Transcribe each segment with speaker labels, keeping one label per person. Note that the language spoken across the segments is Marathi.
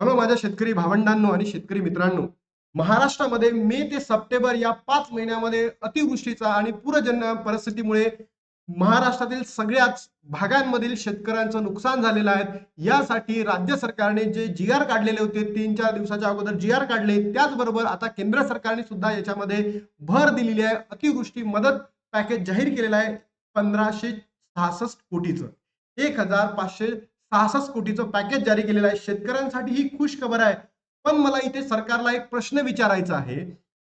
Speaker 1: हॅलो माझ्या शेतकरी भावंडांनो आणि शेतकरी मित्रांनो महाराष्ट्रामध्ये मे ते सप्टेंबर या पाच महिन्यामध्ये अतिवृष्टीचा आणि पूरजन्य परिस्थितीमुळे महाराष्ट्रातील सगळ्याच भागांमधील शेतकऱ्यांचं नुकसान झालेलं आहे. यासाठी राज्य सरकारने जे जी आर काढलेले होते तीन चार दिवसाच्या अगोदर जी आर काढले त्याचबरोबर आता केंद्र सरकारने सुद्धा याच्यामध्ये भर दिलेली आहे. अतिवृष्टी मदत पॅकेज जाहीर केलेलं आहे पंधराशे सहासष्ट कोटीचं. एक हजार पाचशे सहासष्ट कोटीचं पॅकेज जारी केलेलं आहे. शेतकऱ्यांसाठी ही खुश खबर आहे. पण मला इथे सरकारला एक प्रश्न विचारायचा आहे.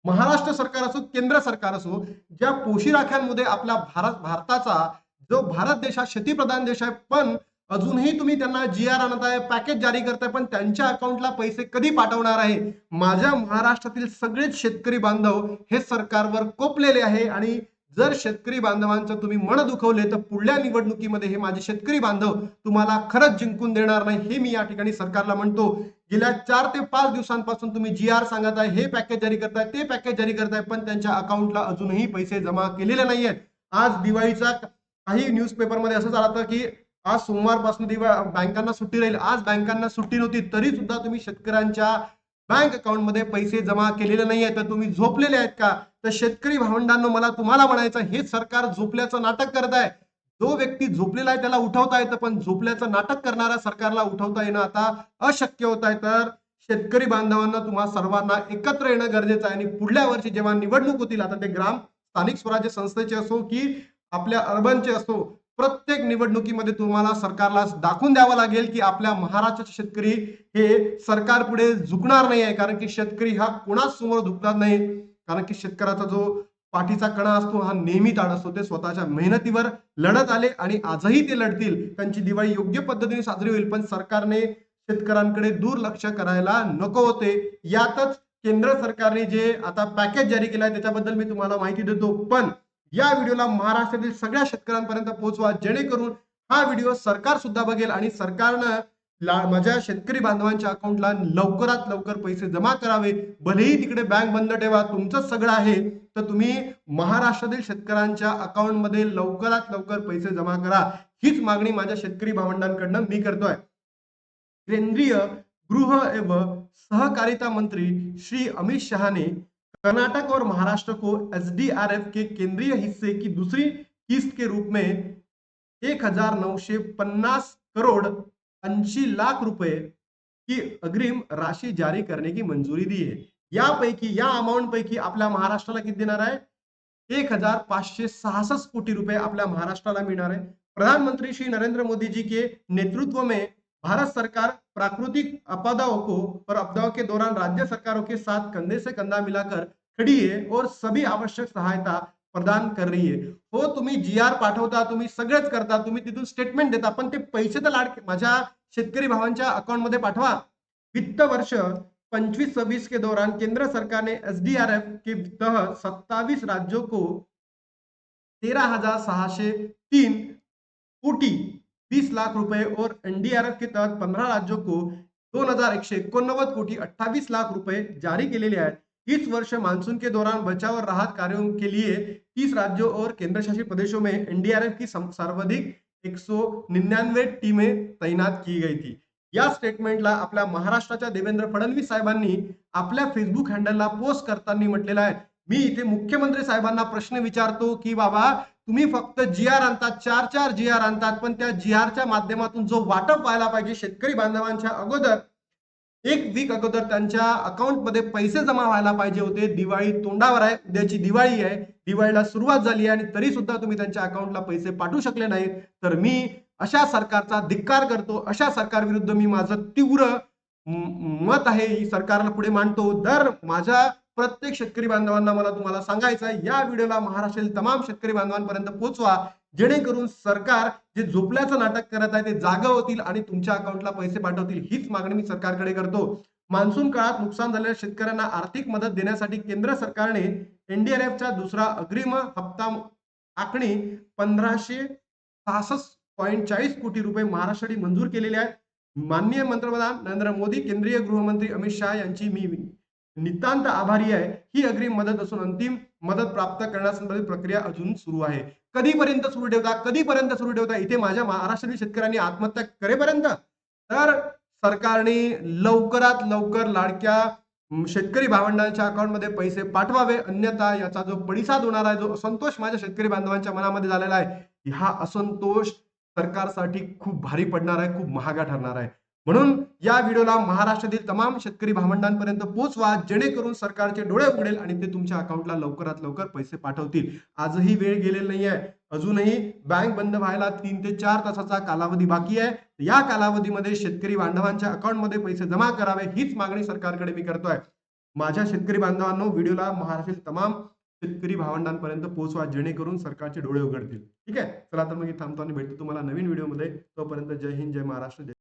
Speaker 1: महाराष्ट्र सरकार असो केंद्र सरकार असो ज्या पोशिराख्यांमध्ये आपल्या भारत भारताचा जो भारत देश हा शेतीप्रधान देश आहे पण अजूनही तुम्ही त्यांना जी आर आणत आहे पॅकेज जारी करताय पण त्यांच्या अकाउंटला पैसे कधी पाठवणार आहे? माझ्या महाराष्ट्रातील सगळेच शेतकरी बांधव हे सरकारवर कोपलेले आहे आणि जर शेतकरी बांधवांचं तुम्ही मन दुखवले तर पुढल्या निवडणुकीमध्ये हे माझे शेतकरी बांधव तुम्हाला खरंच जिंकून देणार नाही हे मी या ठिकाणी सरकारला म्हणतो. गेल्या चार ते पाच दिवसांपासून तुम्ही जी आर सांगत आहे हे पॅकेज जारी करताय ते पॅकेज जारी करताय पण त्यांच्या अकाउंटला अजूनही पैसे जमा केलेले नाही आज दिवाळीचा काही न्यूजपेपरमध्ये असं झालं होतं की आज सोमवारपासून दिवा बँकांना सुट्टी राहील. आज बँकांना सुट्टी नव्हती तरी सुद्धा तुम्ही शेतकऱ्यांच्या बँक अकाउंटमध्ये पैसे जमा केलेले नाही आहेत तर तुम्ही झोपलेले आहेत का? तर शेतकरी भावंडांनो मला तुम्हाला म्हणायचं हे सरकार झोपल्याचं नाटक करत आहे. जो व्यक्ती झोपलेला आहे त्याला उठवता येतं पण झोपल्याचं नाटक करणाऱ्या सरकारला उठवता येणं आता अशक्य होत आहे. तर शेतकरी बांधवांना तुम्हा सर्वांना एकत्र येणं गरजेचं आहे. आणि पुढल्या वर्षी जेव्हा निवडणूक होतील आता ते ग्राम स्थानिक स्वराज्य संस्थेचे असो की आपल्या अर्बनचे असो प्रत्येक निवडणुकीमध्ये तुम्हाला सरकारला दाखवून द्यावं लागेल की आपल्या महाराष्ट्राचे शेतकरी हे सरकार पुढे झुकणार नाही आहे. कारण की शेतकरी हा कोणाच समोर झुकणार नाही. कारण की शेतकऱ्याचा जो पाठीचा कणा असतो हा नेहमी ताण असतो. ते स्वतःच्या मेहनतीवर लढत आले आणि आजही ते लढतील. त्यांची दिवाळी योग्य पद्धतीने साजरी होईल. पण सरकारने शेतकऱ्यांकडे दुर्लक्ष करायला नको होते. यातच केंद्र सरकारने जे आता पॅकेज जारी केलं आहे त्याच्याबद्दल मी तुम्हाला माहिती देतो. पण या व्हिडिओला महाराष्ट्रातील सगळ्या शेतकऱ्यांपर्यंत पोहोचवा जेणेकरून हा व्हिडिओ सरकार सुद्धा बघेल आणि सरकारनं माझ्या शेतकरी बांधवांच्या अकाउंटला लवकरात लवकर पैसे जमा करावे. भलेही तिकडे बँक बंद ठेवा तुमचं सगळं आहे तर तुम्ही महाराष्ट्रातील शेतकऱ्यांच्या अकाउंटमध्ये लवकरात लवकर पैसे जमा करा. हीच मागणी माझ्या शेतकरी भावंडांकडनं मी करतोय. केंद्रीय गृह एवं सहकारिता मंत्री श्री अमित शहाने कर्नाटक और महाराष्ट्र को एसडीआरएफ के केंद्रीय हिस्से की दूसरी किस्त के रूप में एक हजार नऊशे पन्नास करोड़ ऐंशी लाख रुपए की अग्रिम राशि जारी करने की मंजूरी दी है। यापैकी या अमाऊंट पैकी आपल्या महाराष्ट्राला किती देणार आहे? एक हजार पाचशे सहासष्ट कोटी रुपए आपल्या महाराष्ट्राला मिळणार आहे। प्रधानमंत्री श्री नरेंद्र मोदी जी के नेतृत्व में भारत सरकार प्राकृतिक आपदाओं को और आपदाओं के दौरान राज्य सरकारों के साथ कंधे से कंधा मिलाकर खड़ी है और सभी आवश्यक सहायता प्रदान कर रही है। हो तुम्ही जी आर पाठवता, तुम्ही सगळेच करता, तुम्ही तिथून स्टेटमेंट देता, पण पैसे तर लाड माझ्या शेतकरी भावांच्या अकाउंट मध्ये पाठवा. वित्त वर्ष पंचवीस सव्वीस के दौरान केंद्र सरकार ने एसडीआरएफ के तहत सत्तावीस राज्यों को तेरह हज़ार सहाशे तीन कोटी बीस लाख रुपए और एनडीआरएफ के तहत पंधरा राज्यों को दोन हज़ार एकशे एकोणनव्वद कोटी अठ्ठावीस लाख रुपए जारी केलेले आहेत इस वर्ष मानसून के दौरान बचाव और राहत कार्यों के लिए तीस राज्यों और केंद्र शासित प्रदेशों में एनडीआरएफ की सर्वाधिक एक सौ निन्यानवे टीमें तैनात की गई थी। या स्टेटमेंटला आपल्या महाराष्ट्राच्या देवेंद्र फडणवीस साहेबांनी आपल्या फेसबुक हँडलला पोस्ट करताना म्हटलेलं आहे। मी इथे मुख्यमंत्री साहेबांना प्रश्न विचारतो की बाबा तुम्ही फक्त जी आर आणतात चार चार जी आर आणतात पण त्या जी आरच्या माध्यमातून जो वाटप व्हायला पाहिजे शेतकरी बांधवांच्या अगोदर एक वीक अगोदर त्यांच्या अकाउंटमध्ये पैसे जमा व्हायला पाहिजे होते. दिवाळी तोंडावर आहे उद्याची दिवाळी आहे. दिवाळीला सुरुवात झाली आहे आणि तरी सुद्धा तुम्ही त्यांच्या अकाउंटला पैसे पाठवू शकले नाहीत. तर मी अशा सरकारचा धिक्कार करतो. अशा सरकार विरुद्ध मी माझं तीव्र मत आहे. ही सरकारला पुढे मांडतो. दर माझ्या प्रत्येक शेतकरी बांधवांना मला तुम्हाला सांगायचं आहे या व्हिडिओला महाराष्ट्रातील तमाम शेतकरी बांधवांपर्यंत पोहोचवा. जेणेकरून सरकार जे झोपल्याचं नाटक करत आहे ते जागा होतील आणि तुमच्या अकाउंटला पैसे पाठवतील हीच मागणी मी सरकारकडे करतो. मान्सून काळात नुकसान झालेल्या शेतकऱ्यांना आर्थिक मदत देण्यासाठी केंद्र सरकारने एनडीआरएफचा दुसरा अग्रिम हप्ता आखणी पंधराशे सहासष्ट पॉईंट चाळीस कोटी रुपये महाराष्ट्रासाठी मंजूर केलेले आहेत माननीय पंतप्रधान नरेंद्र मोदी केंद्रीय गृहमंत्री अमित शहा यांची मी नितांत आभारी आहे. ही अग्रिम मदत असून अंतिम मदत प्राप्त करण्यासंबंधित प्रक्रिया अजून सुरू आहे. कधीपर्यंत सुरू ठेवता? कधीपर्यंत सुरू ठेवता? इथे माझ्या महाराष्ट्रातील शेतकऱ्यांनी आत्महत्या करेपर्यंत? तर सरकारने लवकरात लवकर लाडक्या शेतकरी भावंडांच्या अकाउंटमध्ये पैसे पाठवावे. अन्यथा याचा जो पडिसाद होणार आहे जो असंतोष माझ्या शेतकरी बांधवांच्या मनामध्ये झालेला आहे हा असंतोष सरकारसाठी खूप भारी पडणार आहे खूप महागा ठरणार आहे. म्हणून या व्हिडिओला महाराष्ट्रातील तमाम शेतकरी भावंडांपर्यंत पोहोचवा जेणेकरून सरकारचे डोळे उघडेल आणि ते तुमच्या अकाउंटला लवकरात लवकर पैसे पाठवतील. आजही वेळ गेलेला नाही आहे अजूनही बँक बंद व्हायला तीन ते चार तासाचा कालावधी बाकी आहे. या कालावधीमध्ये शेतकरी बांधवांच्या अकाउंटमध्ये पैसे जमा करावे हीच मागणी सरकारकडे मी करतोय. माझ्या शेतकरी बांधवांनो व्हिडिओला महाराष्ट्रातील तमाम शेतकरी भावंडांपर्यंत पोहोचवा जेणेकरून सरकारचे डोळे उघडतील. ठीक आहे? चला तर मग मी थांबतो आणि भेटतो तुम्हाला नवीन व्हिडिओमध्ये. तोपर्यंत जय हिंद जय महाराष्ट्र जय